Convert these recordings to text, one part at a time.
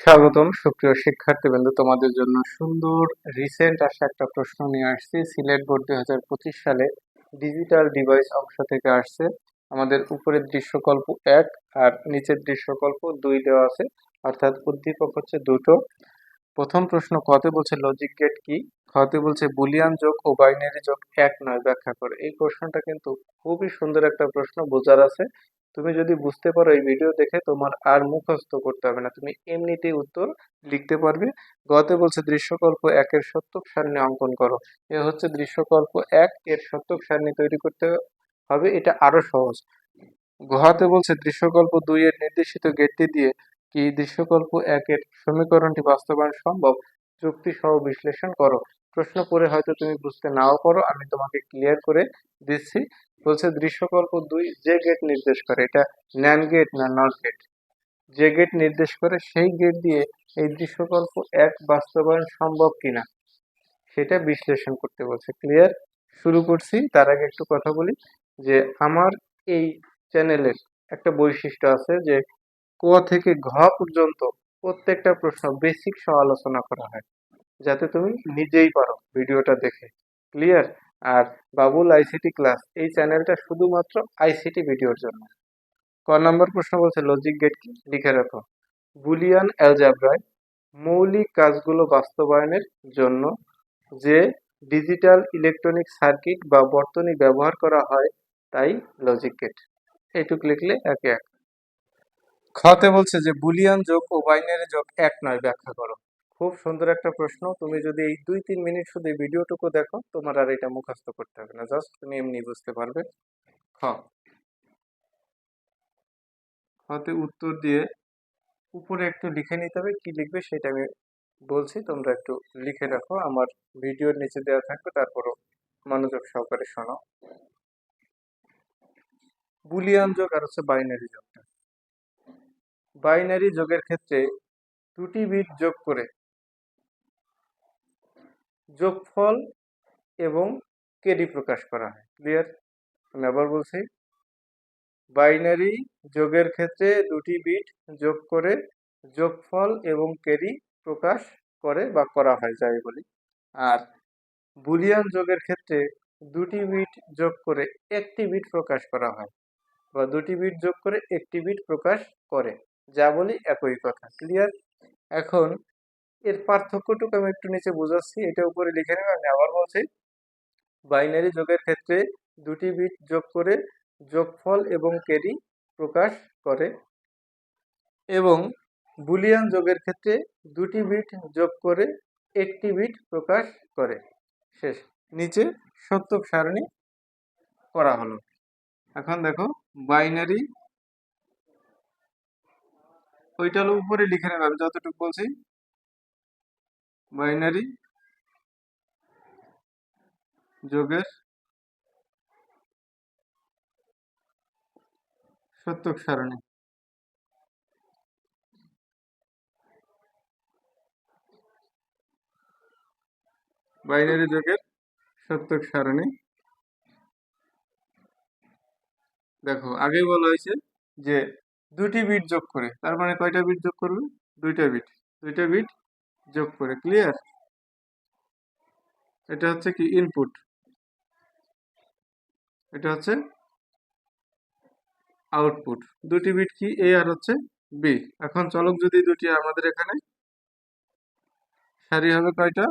স্বাগতম, সুপ্রিয় শিক্ষার্থীবৃন্দ। তোমাদের জন্য সুন্দর রিসেন্ট আসা একটা প্রশ্ন নিয়ে আসছি। সিলেট বোর্ড দুই হাজার পঁচিশ সালে ডিজিটাল ডিভাইস অংশ থেকে আসছে। আমাদের উপরের দৃশ্যকল্প এক আর নিচের দৃশ্যকল্প দুই দেওয়া আছে। অর্থাৎ উদ্দীপক হচ্ছে দুটো। প্রথম প্রশ্ন কতে বলছে লজিক গেট কি? খতে বলছে বুলিয়ান যোগ ও বাইনারি যোগ এক নয়, ব্যাখ্যা করে। এই প্রশ্নটা কিন্তু খুবই সুন্দর একটা প্রশ্ন, বোঝার আছে। তুমি যদি বুঝতে পারো এই ভিডিও দেখে তোমার আর মুখস্থ করতে হবে না। তুমি এমনিতেই উত্তর লিখতে পারবে। গতে বলছে দৃশ্যকল্প একের সত্যক সারণী অঙ্কন করো। এ হচ্ছে দৃশ্যকল্প এক এর সত্যক সারণী তৈরি করতে হবে। এটা আরও সহজ। গুহাতে বলছে দৃশ্যকল্প দুই এর নির্দেশিত গেটটি দিয়ে কি দৃশ্যকল্প একের সমীকরণটি বাস্তবায়ন সম্ভব? যুক্তি সহ বিশ্লেষণ করো। প্রশ্ন করে হয়তো তুমি বুঝতে নাও পারো। আমি তোমাকে ক্লিয়ার করে দিচ্ছি। বলছে দৃশ্যকল্প দুই, যে গেট নির্দেশ করে, এটা ন্যান গেট না নট গেট যে গেট নির্দেশ করে, সেই গেট দিয়ে এই দৃশ্যকল্প এক বাস্তবায়ন সম্ভব কিনা? সেটা বিশ্লেষণ করতে বলছে। ক্লিয়ার শুরু করছি, তার আগে একটু কথা বলি যে আমার এই চ্যানেলের একটা বৈশিষ্ট্য আছে যে ক থেকে ঘ পর্যন্ত প্রত্যেকটা প্রশ্ন বেসিক সহ আলোচনা করা হয়। যাতে তুমি নিজেই পারো ভিডিওটা দেখে। ক্লিয়ার আর বাবুল আইসিটি ক্লাস এই চ্যানেলটা শুধুমাত্র আইসিটি ভিডিওর জন্য। ক নম্বর প্রশ্ন বলছে লজিক গেট কি? লিখে রাখো। বুলিয়ান অ্যালজাব্রায় মৌলিক কাজগুলো বাস্তবায়নের জন্য যে ডিজিটাল ইলেকট্রনিক সার্কিট বা বর্তনী ব্যবহার করা হয়, তাই লজিক গেট এইটুক লিখলে একে এক। খতে বলছে যে, বুলিয়ান যোগ ও বাইনারি যোগ এক নয়, ব্যাখ্যা করো। খুব সুন্দর একটা প্রশ্ন। তুমি যদি এই দুই তিন মিনিট শুধু এই ভিডিওটুকু দেখো, তোমার আর এটা মুখস্থ করতে হবে না। জাস্ট তুমি এমনি বুঝতে পারবে। খতে উত্তর দিয়ে উপরে একটু লিখে নিতে হবে। কি লিখবে সেটা আমি বলছি। তোমরা একটু লিখে রাখো। আমার ভিডিওর নিচে দেওয়া থাকবে। তারপরও মনোযোগ সহকারে শোনো। বুলিয়ান যোগ আর হচ্ছে বাইনারি যোগটা। বাইনারি যোগের ক্ষেত্রে দুটি বিট যোগ করে যোগফল এবং কেডি প্রকাশ করা হয়। ক্লিয়ার আমি আবার বলছি। বাইনারি যোগের ক্ষেত্রে দুটি বিট যোগ করে যোগফল এবং কেরি প্রকাশ করে বা করা হয়, যাই বলি। আর বুলিয়ান যোগের ক্ষেত্রে দুটি বিট যোগ করে একটি বিট প্রকাশ করা হয় বা দুটি বিট যোগ করে একটি বিট প্রকাশ করে। যা বলি একই কথা। ক্লিয়ার এখন এর পার্থক্যটুকু আমি একটু নিচে বোঝাচ্ছি, এটা উপরে লিখে নেবে আমি আবার বলছি। বাইনারি যোগের ক্ষেত্রে দুটি বিট যোগ করে যোগফল এবং কেরি প্রকাশ করে। এবং বুলিয়ান যোগের ক্ষেত্রে দুটি বিট যোগ করে একটি বিট প্রকাশ করে। শেষ। নিচে সত্যক সারণী করা হলো। এখন দেখো, বাইনারি ওইটা উপরে লিখে নেবে আমি যতটুকু বলছি। বাইনারি যোগের সত্যক সারণী। বাইনারি যোগের সত্যক সারণী। দেখো আগে বলা হয়েছে যে দুটি বিট যোগ করে, তার মানে কয়টা বিট যোগ করবে? দুইটা বিট। দুইটা বিট যোগ করে ক্লিয়ার এটা হচ্ছে কি ইনপুট এটা হচ্ছে আউটপুট দুটি বিট কি এ আর হচ্ছে বি এখন চলক যদি দুটি আমাদের এখানে সারি হবে কয়টা?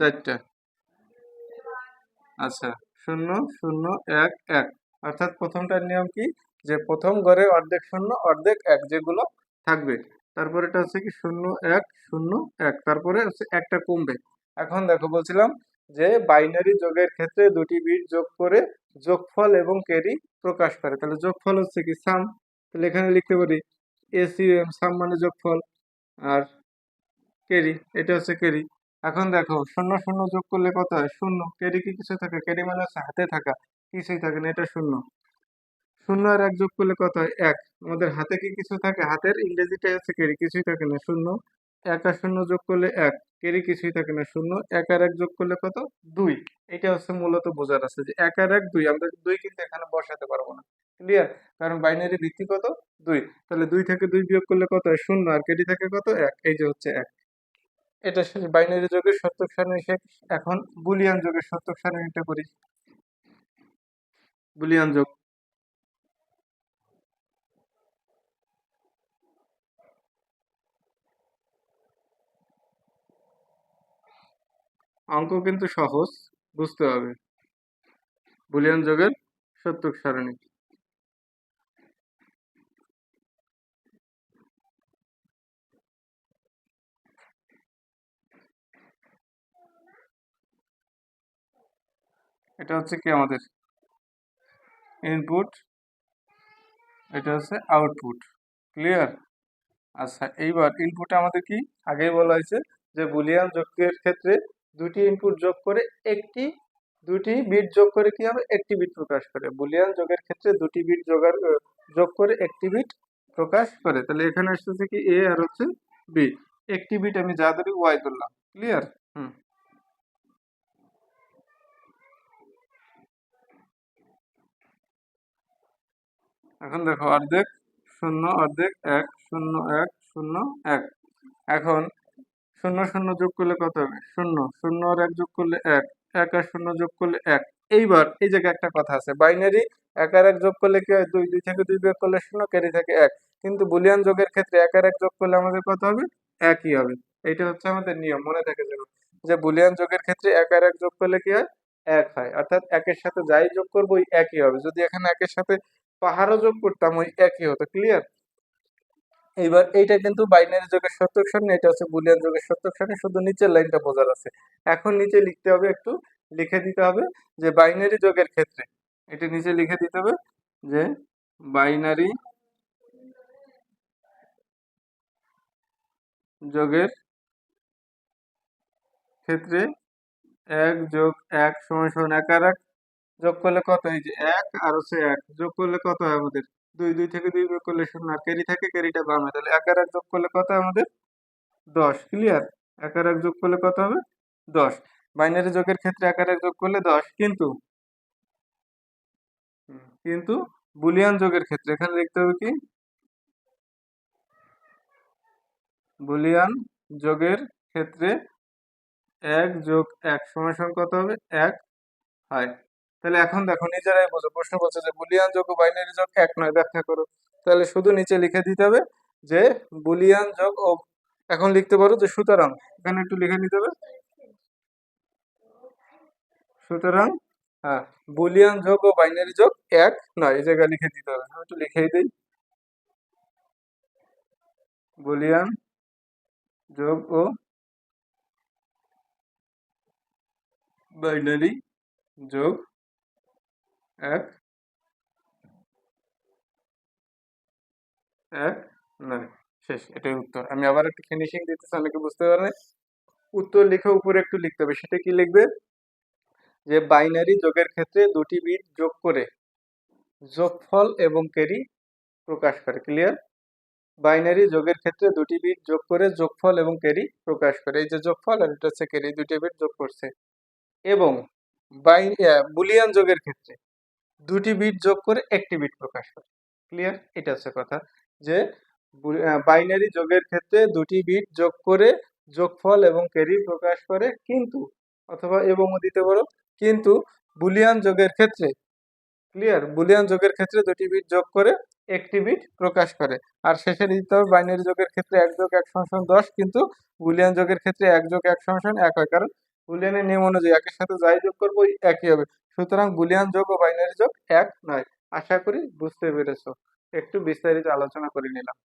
চারটা। আচ্ছা শূন্য শূন্য, এক এক। অর্থাৎ প্রথমটার নিয়ম কি? যে প্রথম ঘরে অর্ধেক শূন্য, অর্ধেক এক যেগুলো থাকবে। তারপরে এটা হচ্ছে কি শূন্য এক শূন্য এক। তারপরে হচ্ছে একটা কমবে। এখন দেখো বলছিলাম যে বাইনারি যোগের ক্ষেত্রে দুটি বিট যোগ করে যোগফল এবং ক্যারি প্রকাশ করে। তাহলে যোগফল হচ্ছে কি সাম। তাহলে এখানে লিখতে পারি এসিএম সাম মানে যোগফল আর ক্যারি, এটা হচ্ছে ক্যারি। এখন দেখো শূন্য শূন্য যোগ করলে কত হয়? শূন্য। ক্যারি কি কিছু থাকে? ক্যারি মানে হচ্ছে হাতে থাকা। কিছুই থাকে না, এটা শূন্য। শূন্য আর এক যোগ করলে কত হয়? এক। আমাদের হাতে কি কিছু থাকে? হাতের ইংরেজিটাই হচ্ছে ক্যারি কিছুই থাকে না। শূন্য, এক আর শূন্য যোগ করলে এক। কেরি কিছুই থাকে না। শূন্য, এক আর এক যোগ করলে কত? দুই। এটা হচ্ছে মূলত বোঝার আছে যে এক আর এক, দুই। আমরা দুই কিন্তু এখানে বসাতে পারব না। ক্লিয়ার কারণ বাইনারি ভিত্তি কত? দুই। তাহলে দুই থেকে দুই বিয়োগ করলে কত হয়? শূন্য। আর কেডি থাকে কত? এক। এই যে হচ্ছে এক। এটা বাইনারি যোগের সত্যক সারণী এখন বুলিয়ান যোগের সত্যক সারণীটা করি। বুলিয়ান যোগ অঙ্ক কিন্তু সহজ, বুঝতে হবে। বুলিয়ান যোগের সত্যক সারণী। এটা হচ্ছে কি আমাদের? ইনপুট এটা হচ্ছে আউটপুট ক্লিয়ার আচ্ছা এইবার ইনপুটে আমাদের কি? আগেই বলা হয়েছে যে বুলিয়ান যোগের ক্ষেত্রে দুটি ইনপুট যোগ করে একটি দুটি বিট যোগ করে কি হবে? একটি বিট প্রকাশ করে। বুলিয়ান যোগের ক্ষেত্রে দুটি বিট যোগার যোগ করে একটি বিট প্রকাশ করে। তাহলে এখানে আসতেছে কি এ আর হচ্ছে বি একটি বিট আমি যা ধরি ওয়াই ধরলাম। Clear hmm. এখন দেখো অর্ধেক শূন্য, অর্ধেক এক, শূন্য এক শূন্য এক। এখন শূন্য শূন্য যোগ করলে কত হবে? শূন্য। শূন্য আর এক যোগ করলে এক। এক আর শূন্য যোগ করলে এক। এইবার এই জায়গায় একটা কথা আছে। বাইনারি এক আর এক যোগ করলে কি হয়? দুই। দুই থেকে দুই বিয়োগ করলে শূন্য, ক্যারি থাকে এক। কিন্তু বুলিয়ান যোগের ক্ষেত্রে এক আর এক যোগ করলে আমাদের কত হবে? একই হবে। এইটা হচ্ছে আমাদের নিয়ম। মনে থাকে যেন যে বুলিয়ান যোগের ক্ষেত্রে এক আর এক যোগ করলে কি হয়? এক হয়। অর্থাৎ একের সাথে যাই যোগ করব, ওই একই হবে। যদি এখানে একের সাথে পাহাড়ও যোগ করতাম, ওই একই হতো। ক্লিয়ার এইবার এইটা কিন্তু বাইনারি যোগের সত্যক সারণী, এটা হচ্ছে বুলিয়ান যোগের সত্যক সারণী, শুধু নিচের লাইনটা বোঝার আছে। এখন নিচে লিখতে হবে, একটু লিখে দিতে হবে যে বাইনারি যোগের ক্ষেত্রে, এটা নিচে লিখে দিতে হবে যে বাইনারি যোগের ক্ষেত্রে এক যোগ এক সমান সমান এক আর এক যোগ করলে কত? এই যে এক আর হচ্ছে এক, যোগ করলে কত হয় আমাদের? দুই দুই থেকে দুই বিয়োগ করলে শূন্য। আর ক্যারি থাকে ক্যারিটা বামে। তাহলে এক আর এক যোগ করলে কত আমাদের? দশ। ক্লিয়ার এক আর এক যোগ করলে কত হবে? দশ। বাইনারি যোগের ক্ষেত্রে এক আর এক যোগ করলে দশ। কিন্তু? কিন্তু বুলিয়ান যোগের ক্ষেত্রে এখানে লিখতে হবে কি? বুলিয়ান যোগের ক্ষেত্রে এক যোগ এক সমান কত হবে? এক। হয়। তাহলে এখন দেখো, নিজেরাই বোঝো। প্রশ্ন বলছে যে, বুলিয়ান যোগ ও বাইনারি যোগ এক নয়, ব্যাখ্যা করো। তাহলে শুধু নিচে লিখে দিতে হবে যে, বুলিয়ান যোগ ও এখন লিখতে পারো যে, সুতরাং, এখানে একটু লিখে নিতে হবে। সুতরাং হ্যাঁ বুলিয়ান যোগ ও বাইনারি যোগ এক নয়, এই জায়গায় লিখে দিতে হবে। একটু লিখেই দিই। বুলিয়ান যোগ ও বাইনারি যোগ এক এক নয় শেষ, এটাই উত্তর। আমি আবার একটু ফিনিশিং দিতেছি, অনেকে বুঝতে পারে। উত্তর লিখে উপরে একটু লিখতে হবে। সেটা কি লিখবে? যে বাইনারি যোগের ক্ষেত্রে দুটি বিট যোগ করে যোগফল এবং ক্যারি প্রকাশ করে। ক্লিয়ার বাইনারি যোগের ক্ষেত্রে দুটি বিট যোগ করে যোগফল এবং ক্যারি প্রকাশ করে। এই যে যোগফল আর এটা হচ্ছে ক্যারি দুটি বিট যোগ করছে। এবং বাই বুলিয়ান যোগের ক্ষেত্রে দুটি বিট যোগ করে একটি বিট প্রকাশ করে। ক্লিয়ার এটা হচ্ছে কথা। যে বাইনারি যোগের ক্ষেত্রে দুটি বিট যোগ করে যোগফল এবং ক্যারি প্রকাশ করে কিন্তু, অথবা এবং দিতে পারো কিন্তু বুলিয়ান যোগের ক্ষেত্রে ক্লিয়ার বুলিয়ান যোগের ক্ষেত্রে দুটি বিট যোগ করে একটি বিট প্রকাশ করে। আর শেষে দিতে হবে বাইনারি যোগের ক্ষেত্রে এক যোগ এক সমান দশ, কিন্তু বুলিয়ান যোগের ক্ষেত্রে এক যোগ এক সমান এক হয়। কারণ বুলিয়ানের নিয়ম অনুযায়ী একের সাথে যাই যোগ করব একই হবে। সুতরাং বুলিয়ান যোগ ও বাইনারি যোগ এক নয়। আশা করি বুঝতে পেরেছ। একটু বিস্তারিত আলোচনা করে নিলাম।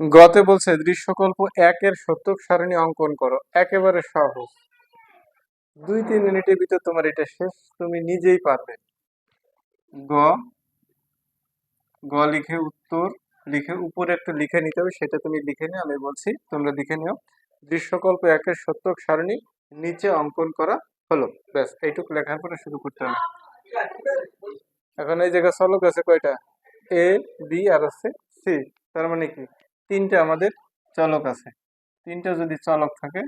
গতে বলছে, দৃশ্যকল্প একের সত্যক সারণী অঙ্কন করো। একেবারে সহজ। দুই তিন মিনিটের ভিতর তোমার এটা শেষ, তুমি নিজেই পারবে। গ গ লিখে উত্তর, লিখে উপরে একটু লিখে নিতে হবে, সেটা তুমি লিখে নিও, আমি বলছি, তোমরা লিখে নিও। দৃশ্যকল্প একের সত্যক সারণী নিচে অঙ্কন করা হলো। ব্যাস, এইটুকু লেখার পরে শুরু করতে হবে। এখন এই জায়গায় চলক আছে কয়টা? এ বি আর আছে সি তার মানে কি? তিনটা আমাদের চলক আছে। তিনটা যদি চলক থাকে,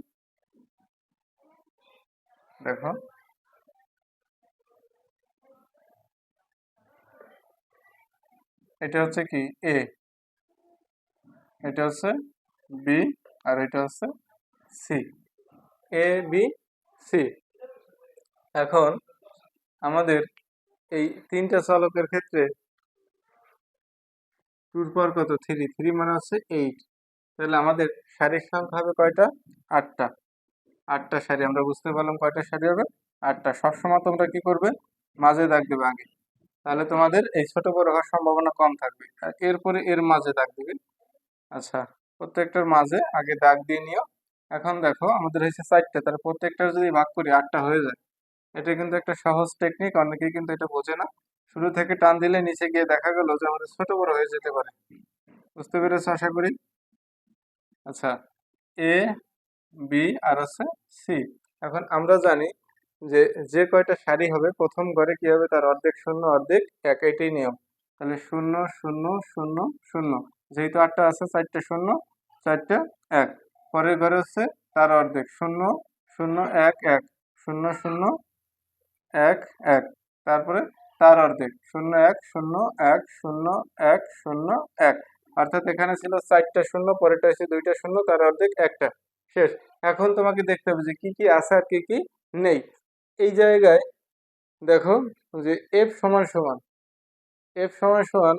দেখো। এটা হচ্ছে কি? এ এটা হচ্ছে বি আর এটা হচ্ছে সি এ বি সি এখন আমাদের এই তিনটা চলকের ক্ষেত্রে টুর পর কত? থ্রি। থ্রি মানে হচ্ছে এইট। তাহলে আমাদের সারির সংখ্যা হবে কয়টা? আটটা। আটটা সারি, আমরা বুঝতে পারলাম কয়টা সারি হবে? আটটা। সবসময় তোমরা কি করবে? মাঝে দাগ দেবে আগে। তাহলে তোমাদের এই ছোট বড় হওয়ার সম্ভাবনা কম থাকবে। আর এরপরে এর মাঝে দাগ দিবে। আচ্ছা প্রত্যেকটার মাঝে আগে দাগ দিয়ে নিও। এখন দেখো, আমাদের হয়েছে চারটে, তাহলে প্রত্যেকটা যদি ভাগ করি আটটা হয়ে যায়, এটা কিন্তু একটা সহজ টেকনিক অনেকেই কিন্তু এটা বোঝে না। শুরু থেকে টান দিলে নিচে গিয়ে দেখা গেল যে আমাদের ছোট বড় হয়ে যেতে পারে। বুঝতে পেরেছ আশা করি? আচ্ছা এ বি আর আছে সি এখন আমরা জানি যে যে কয়টা সারি হবে, প্রথম ঘরে কি হবে? তার অর্ধেক শূন্য, অর্ধেক এক, এটাই নিয়ম। তাহলে শূন্য শূন্য শূন্য শূন্য, যেহেতু আটটা আছে, চারটে শূন্য, চারটে এক। পরের ঘরে হচ্ছে তার অর্ধেক, শূন্য শূন্য, এক এক, শূন্য শূন্য, এক এক। তারপরে তার অর্ধেক, শূন্য, এক শূন্য এক শূন্য এক শূন্য, এক। অর্থাৎ এখানে ছিল চারটা শূন্য, পরেরটা এসে দুইটা শূন্য, তার অর্ধেক একটা। শেষ। এখন তোমাকে দেখতে হবে যে কি কি আছে আর কি কি নেই। এই জায়গায় দেখো যে এফ সমান সমান এফ সমান সমান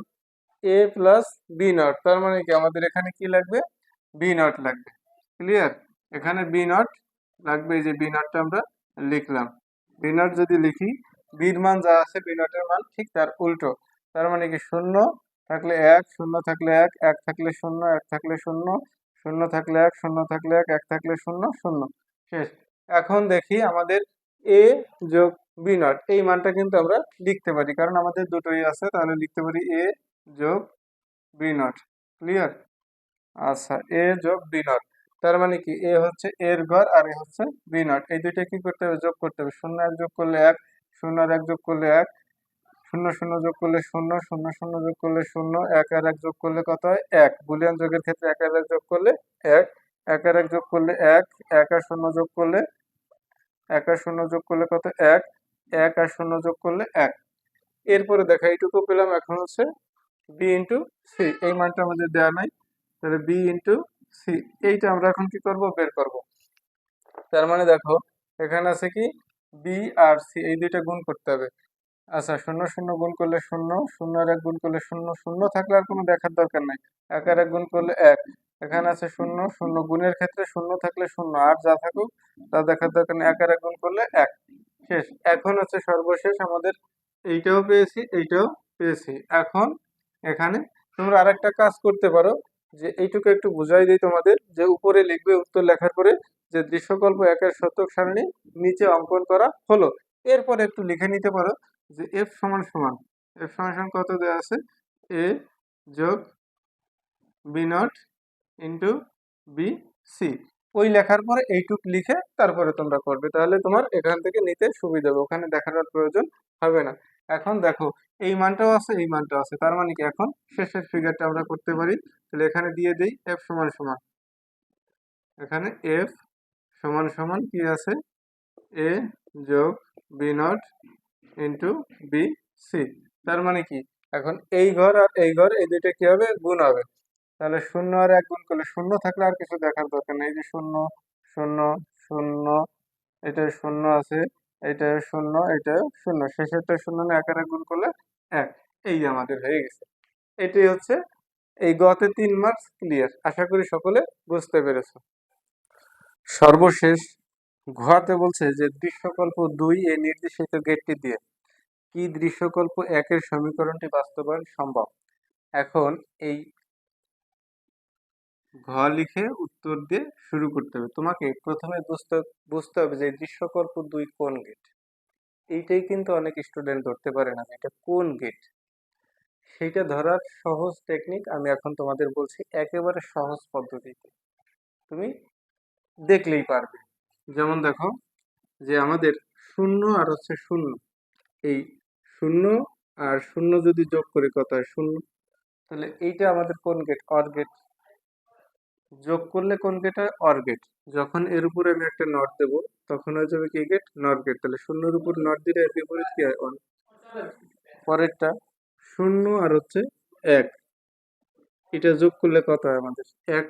এ প্লাস বি নট তার মানে কি? আমাদের এখানে কি লাগবে? বি নট লাগবে। ক্লিয়ার এখানে বি নট লাগবে, এই যে বি নটটা আমরা লিখলাম। বি নট যদি লিখি বির মান যা আছে বি নটের মান, ঠিক তার উল্টো। তার মানে কি শূন্য থাকলে এক, শূন্য থাকলে এক এক থাকলে শূন্য, এক থাকলে শূন্য শূন্য থাকলে এক, শূন্য থাকলে এক এক থাকলে শূন্য শূন্য। শেষ। এখন দেখি আমাদের এ যোগ বি নট এই মানটা কিন্তু আমরা লিখতে পারি, কারণ আমাদের দুটোই আছে, তাহলে লিখতে পারি এ যোগ বি নট ক্লিয়ার আচ্ছা এ যোগ বি নট তার মানে কি? এ হচ্ছে এর ঘর আর এ হচ্ছে বি নট। এই দুইটা কি করতে হবে? যোগ করতে হবে। শূন্য এক যোগ করলে এক, শূন্য আর এক যোগ করলে এক। শূন্য শূন্য যোগ করলে শূন্য শূন্য শূন্য যোগ করলে শূন্য, এক আর এক যোগ করলে কত হয়? এক। বুলিয়ান যোগের ক্ষেত্রে এক আর এক যোগ করলে এক এক আর এক যোগ করলে এক এক আর শূন্য যোগ করলে, এক আর শূন্য যোগ করলে কত? এক এক আর শূন্য যোগ করলে এক। এরপরে দেখা, এইটুকু পেলাম। এখন হচ্ছে বি ইন্টু সি। এই মানটা আমাদের দেওয়া নাই। তাহলে বি ইন্টু সি, এইটা আমরা এখন কি করব? বের করব। তার মানে দেখো, এখানে আছে কি? বি আর সি এই দুইটা গুণ করতে হবে। আচ্ছা শূন্য শূন্য গুণ করলে শূন্য শূন্য আর এক গুণ করলে শূন্য শূন্য থাকলে আর কোনো দেখার দরকার নাই। এক আর এক গুণ করলে এক। এখানে আছে শূন্য শূন্য গুণের ক্ষেত্রে শূন্য থাকলে শূন্য। আর যা থাকুক, তা দেখার দরকার নেই। এক আর এক গুণ করলে এক। শেষ। এখন হচ্ছে সর্বশেষ আমাদের এইটাও পেয়েছি এইটাও পেয়েছি। এখন এখানে তোমরা আরেকটা কাজ করতে পারো। যে এইটুকু একটু বুঝাই দিই তোমাদের, যে উপরে লিখবে উত্তর লেখার পরে যে দৃশ্যকল্প একের শতক সারণী, নিচে অঙ্কন করা হলো। এরপর একটু লিখে নিতে পারো যে এফ সমান সমান, এফ সমান সমান কত দেওয়া আছে? এ যোগ B not into B C. ওই লেখার পরে এইটুক লিখে তারপরে তোমরা করবে, তাহলে তোমার এখান থেকে নিতে সুবিধা হবে, ওখানে দেখানোর প্রয়োজন হবে না। এখন দেখো, এই মানটাও আছে, এই মানটাও আছে। তার মানে কি? এখন শেষের ফিগারটা আমরা করতে পারি। তাহলে এখানে দিয়ে দেই এফ সমান সমান। এখানে এফ সমান সমান কি আছে? এ যোগ B not into B C তার মানে কি? এখন এই ঘর আর এই ঘর, এই দুইটা কি হবে? গুণ হবে। তাহলে শূন্য আর এক গুণ করলে শূন্য থাকলে আর কিছু দেখার দরকার নেই। যে শূন্য শূন্য শূন্য এটা শূন্য আছে। এটা শূন্য এটা শূন্য। শেষেরটা শূন্য না, এক এক গুণ করলে এক। এই আমাদের হয়ে গেছে। এটাই হচ্ছে এই গতে তিন মার্কস ক্লিয়ার আশা করি সকলে বুঝতে পেরেছ। সর্বশেষ ঘোয়াতে বলছে যে দৃশ্যকল্প দুই এই নির্দেশিত গেটটি দিয়ে। কি দৃশ্যকল্প একের সমীকরণটি বাস্তবায়ন সম্ভব? এখন এই ঘ লিখে উত্তর দিয়ে শুরু করতে হবে। তোমাকে প্রথমে বুঝতে বুঝতে হবে যে দৃশ্যকল্প দুই কোন গেট এইটাই কিন্তু অনেক স্টুডেন্ট ধরতে পারে না এটা কোন গেট সেইটা ধরার সহজ টেকনিক আমি এখন তোমাদের বলছি একেবারে সহজ পদ্ধতিতে। তুমি দেখলেই পারবে। যেমন দেখো যে আমাদের শূন্য আর হচ্ছে শূন্য। এই শূন্য আর শূন্য যদি যোগ করি কত হয়? শূন্য। তাহলে এইটা আমাদের কোন গেট অর গেট যোগ করলে কোন গেট হয়? অর গেট যখন এর উপরে আমি একটা নট দেব, তখন হয়ে যাবে কি গেট নট গেট তাহলে শূন্যর উপর নট দিলে এর বিপরীত কি হয়? অন পরেরটা শূন্য আর হচ্ছে এক। এটা যোগ করলে কত হয় আমাদের? এক।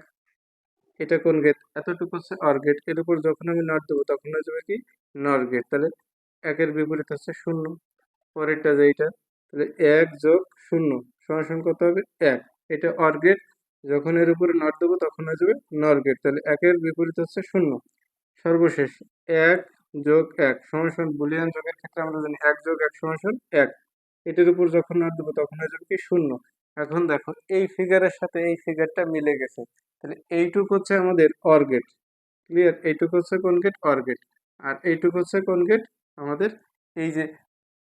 এটা কোন গেট এতটুকু হচ্ছে অর গেটের উপর যখন আমি নট দেবো, তখন হয়ে যাবে কি? নর গেট তাহলে একের বিপরীত হচ্ছে শূন্য। পরেরটা যে এইটা? তাহলে এক যোগ শূন্য। সমান কত হবে এক। এটা অর গেট যখন এর উপরে নট দেবো, তখন হয়ে যাবে নর গেট তাহলে একের বিপরীত হচ্ছে শূন্য। সর্বশেষ, এক যোগ এক সমান বুলিয়ান যোগের ক্ষেত্রে আমরা জানি এক যোগ এক সমান এক। এটার উপর যখন নট দেবো, তখন হয়ে যাবে কি শূন্য। এখন দেখো, এই ফিগারের সাথে এই ফিগারটা মিলে গেছে। তাহলে এইটুক হচ্ছে আমাদের অর গেট ক্লিয়ার এইটুক হচ্ছে কোন গেট অর গেট আর এইটুক হচ্ছে কোন গেট আমাদের এই যে,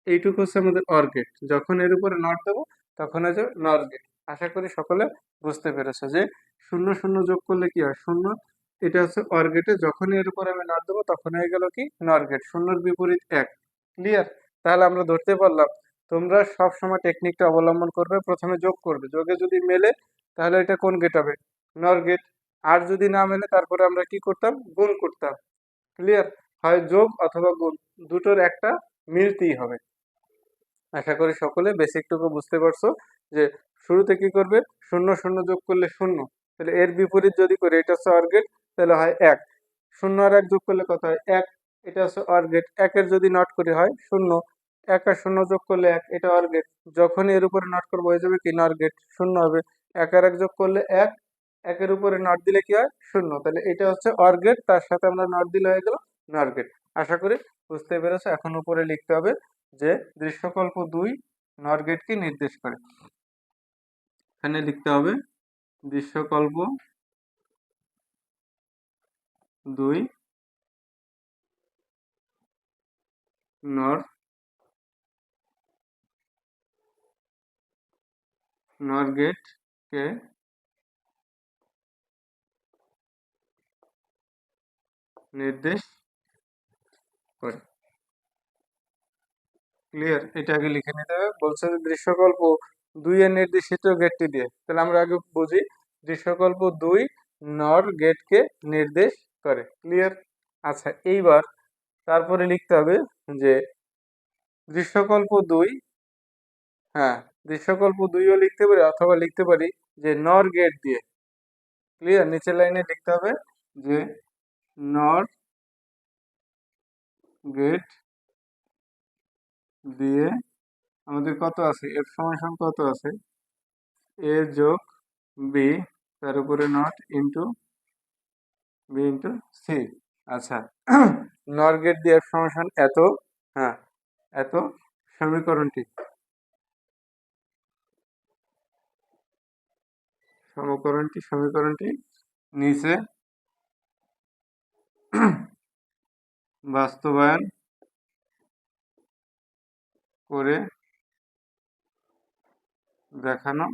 এইটুক হচ্ছে আমাদের অর গেট যখন এর উপরে নট দেবো, তখন হয়ে যাবে নর গেট আশা করি সকলে বুঝতে পেরেছে যে শূন্য শূন্য যোগ করলে কি হয়? শূন্য। এটা হচ্ছে অর গেটে যখন এর উপর আমি নট দেবো তখন হয়ে গেল কি? নর গেট শূন্যর বিপরীত এক। ক্লিয়ার তাহলে আমরা ধরতে পারলাম, তোমরা সব সময় টেকনিকটা অবলম্বন করবে, প্রথমে যোগ করবে। যোগে যদি মেলে, তাহলে এটা কোন গেট হবে? নর গেট আর যদি না মেলে, তারপরে আমরা কি করতাম? গুণ করতাম। ক্লিয়ার হয় যোগ অথবা গুণ। দুটোর একটা মিলতেই হবে। আশা করি সকলে বেসিকটুকু বুঝতে পারছ। যে শুরুতে কি করবে? শূন্য শূন্য যোগ করলে শূন্য। তাহলে এর বিপরীত যদি করে, এটা হচ্ছে অর গেট তাহলে হয় এক। শূন্য আর এক যোগ করলে কত হয়? এক। এটা হচ্ছে অর গেট একের যদি নট করে হয়, শূন্য। এক আর শূন্য যোগ করলে এক, এটা অর গেট যখন এর উপরে নট করব, হয়ে যাবে কি? নর গেট শূন্য হবে। এক আর এক যোগ করলে এক। একের উপরে নট দিলে কি হয়? শূন্য। তাহলে এটা হচ্ছে অর গেট তার সাথে আমরা নট দিলে হয়ে গেল নর গেট আশা করি বুঝতে পেরেছ? এখন উপরে লিখতে হবে যে দৃশ্যকল্প দুই নর গেটকে নির্দেশ করে। এখানে লিখতে হবে দৃশ্যকল্প দুই নর নর গেটকে নির্দেশ করে। ক্লিয়ার এটা আগে লিখে নিতে হবে। বলছে দৃশ্যকল্প দুই এর নির্দেশিত গেটটি দিয়ে। তাহলে আমরা আগে বুঝি দৃশ্যকল্প দুই নর গেটকে নির্দেশ করে। ক্লিয়ার আচ্ছা এইবার তারপরে লিখতে হবে যে দৃশ্যকল্প দুই হ্যাঁ দৃশ্যকল্প দুইও লিখতে পারি অথবা লিখতে পারি যে নর গেট দিয়ে। ক্লিয়ার নিচের লাইনে লিখতে হবে যে নর গেট দিয়ে আমাদের কত আছে? এফ সমান কত আছে? এ যোগ বি, তার উপরে not into B into C আচ্ছা নর গেট দিয়ে এফ সমান এত হ্যাঁ এত সমীকরণটি। সমীকরণটি সমীকরণটি নিচে। বাস্তবায়ন করে দেখানো।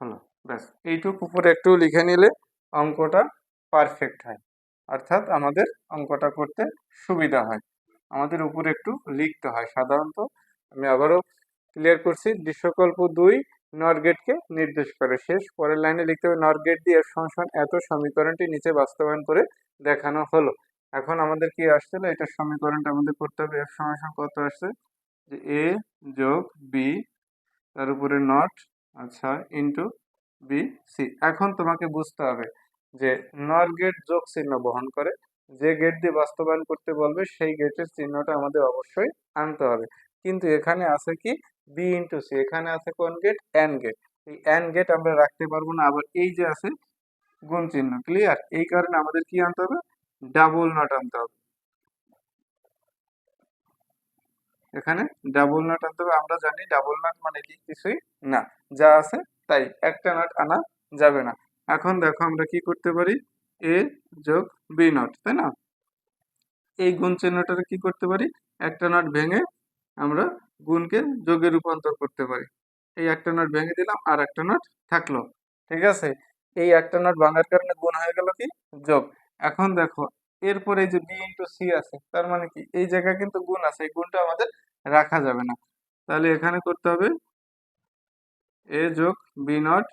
হলো, ব্যাস, এইটুক উপরে একটু লিখে নিলে অঙ্কটা পারফেক্ট হয়। অর্থাৎ আমাদের অঙ্কটা করতে সুবিধা হয়। আমাদের উপরে একটু লিখতে হয় সাধারণত। আমি আবারও ক্লিয়ার করছি, দৃশ্যকল্প দুই, নর গেটকে নির্দেশ করে। শেষ পরের লাইনে লিখতে হবে, নর গেট দিয়ে সংসন এত সমীকরণটি নিচে বাস্তবায়ন করে দেখানো হলো। এখন আমাদের কি আসছিল এটার সমীকরণটা আমাদের করতে হবে, এফ সমান কত আসছে? যে এ যোগ বি, তার উপরে নট আচ্ছা ইন্টু বি সি এখন তোমাকে বুঝতে হবে যে নর গেট যোগ চিহ্ন বহন করে যে গেট দিয়ে বাস্তবায়ন করতে বলবে, সেই গেটের চিহ্নটা আমাদের অবশ্যই আনতে হবে। কিন্তু এখানে আছে কি? বি ইন্টু সি এখানে আছে কোন গেট এন গেট এই এন গেট আমরা রাখতে পারব না, আবার এই যে আছে, গুণ চিহ্ন। ক্লিয়ার এই কারণে আমাদের কি আনতে হবে? ডাবল নট আনতে হবে। এখানে ডাবল নট আনতে হবে। আমরা জানি ডাবল নট মানে কি? কিছুই না। যা আছে তাই। একটা নট আনা যাবে না। এখন দেখো আমরা কি করতে পারি? এ যোগ বি নট তাই না? এই গুণ চিহ্নটা কি করতে পারি? একটা নট ভেঙে আমরা গুণকে যোগে রূপান্তর করতে পারি। এই একটা নট ভেঙে দিলাম, আর একটা নট থাকল। ঠিক আছে? এই একটা নট ভাঙার কারণে গুণ হয়ে গেল কি? যোগ। এখন দেখো এরপরে এই যে বি ইন্টু সি আছে, তার মানে কি? এই জায়গায় কিন্তু গুণ আছে, এই গুণটা আমাদের রাখা যাবে না। তাহলে এখানে করতে হবে এ যোগ বি নট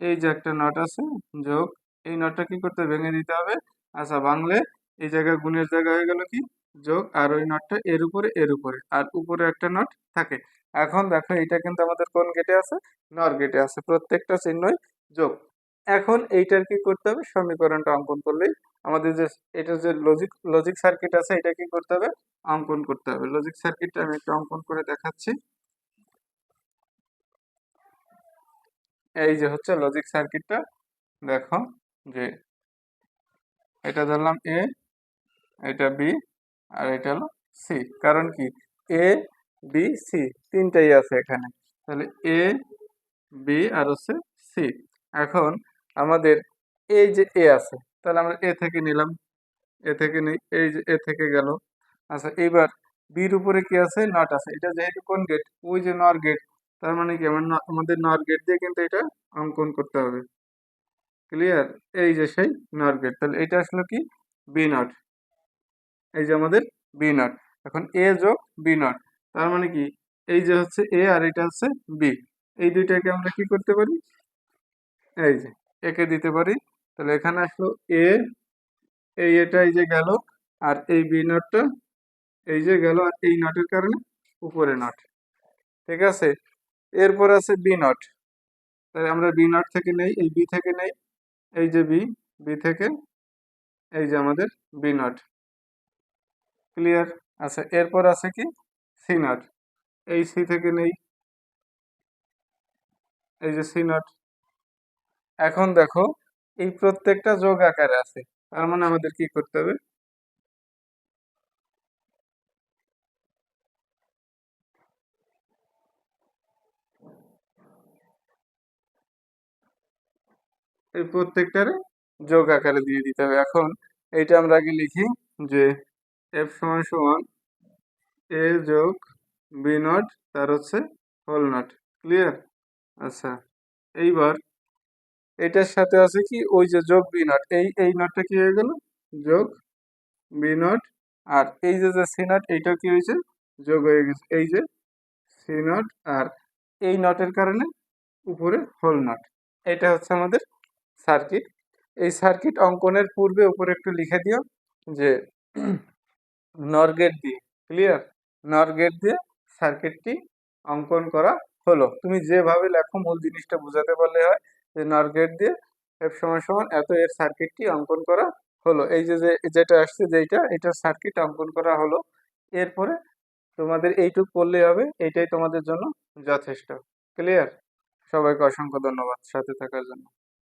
এই যে একটা নট আছে, যোগ, এই নটটা কি করতে ভেঙে দিতে হবে। আচ্ছা বাংলে এই জায়গায় গুণের জায়গা হয়ে গেল কি? যোগ, আর ওই নটটা এর উপরে এর উপরে, আর উপরে একটা নট থাকে। এখন দেখো এটা কিন্তু আমাদের কোন গেটে আছে? নর গেটে আছে। প্রত্যেকটা চিহ্নই যোগ। এখন এইটার কি করতে হবে? সমীকরণটা অঙ্কন করলেই আমাদের যে, এটা যে লজিক লজিক সার্কিট আছে, এটা কি করতে হবে? অঙ্কন করতে হবে। লজিক সার্কিটটা আমি একটু অঙ্কন করে দেখাচ্ছি। এই যে হচ্ছে লজিক সার্কিটটা দেখো যে এটা ধরলাম এ এটা বি আর এটা হলো সি কারণ কি? এ বি সি তিনটাই আছে এখানে। তাহলে এ বি আর হচ্ছে সি এখন আমাদের এই যে এ আছে, তাহলে আমরা এ থেকে নিলাম। এ থেকে নিই, এই যে এ থেকে গেল। আচ্ছা এবার বির উপরে কি আছে? নট আছে। এটা যেহেতু কোন গেট ওই যে নর গেট তার মানে কি? আমাদের নর গেট দিয়ে কিন্তু এটা অঙ্কন করতে হবে। ক্লিয়ার এই যে সেই নর গেট তাহলে এটা আসলো কি? বি নট এই যে আমাদের বি নট এখন এ যোগ বি নট তার মানে কি? এই যে হচ্ছে এ আর এটা হচ্ছে বি এই দুইটাকে আমরা কি করতে পারি? এই যে একে দিতে পারি। তাহলে এখানে আসলো এ এই এটা এই যে গেল, আর এই বি নটটা এই যে গেল, আর এই নটের কারণে উপরে নট। ঠিক আছে? এরপর আছে বি নট। তাহলে আমরা বি নট থেকে নেই, এই বি থেকে নেই, এই যে বি বি থেকে এই যে আমাদের বি নট। ক্লিয়ার আচ্ছা এরপর আছে কি? C not. এই সি থেকে নেই, এই যে সি নট। এখন দেখো, এই প্রত্যেকটা যোগ আকারে আছে। তার মানে আমাদের কি করতে হবে? এই প্রত্যেকটারে যোগ আকারে দিয়ে দিতে হবে। এখন এইটা আমরা আগে লিখি যে এফ সমান সমান এ যোগ বি নট, তার হচ্ছে হোল নট ক্লিয়ার আচ্ছা এইবার এটার সাথে আছে কি? ওই যে যোগ বি নট এই এই নটটা কি হয়ে গেল? যোগ বি নট আর এই যে যে সি নট এইটা কি হয়েছে? যোগ হয়ে গেছে। এই যে সি নট আর এই নটের কারণে উপরে হোল নট এটা হচ্ছে আমাদের সার্কিট এই সার্কিট অঙ্কনের পূর্বে উপরে একটু লিখে দিও যে নর গেট দিয়ে ক্লিয়ার নর গেট দিয়ে সার্কিটটি অঙ্কন করা হলো। তুমি যেভাবে লেখো, মূল জিনিসটা বোঝাতে পারলে হয়। নর গেট দিয়ে এফ সমান সমান এত এর সার্কিটটি অঙ্কন করা হলো। এই যে যে, যেটা আসছে যেটা এটার সার্কিট অঙ্কন করা হলো। এরপরে তোমাদের এইটুক করলেই হবে, এটাই তোমাদের জন্য যথেষ্ট। ক্লিয়ার সবাইকে অসংখ্য ধন্যবাদ সাথে থাকার জন্য।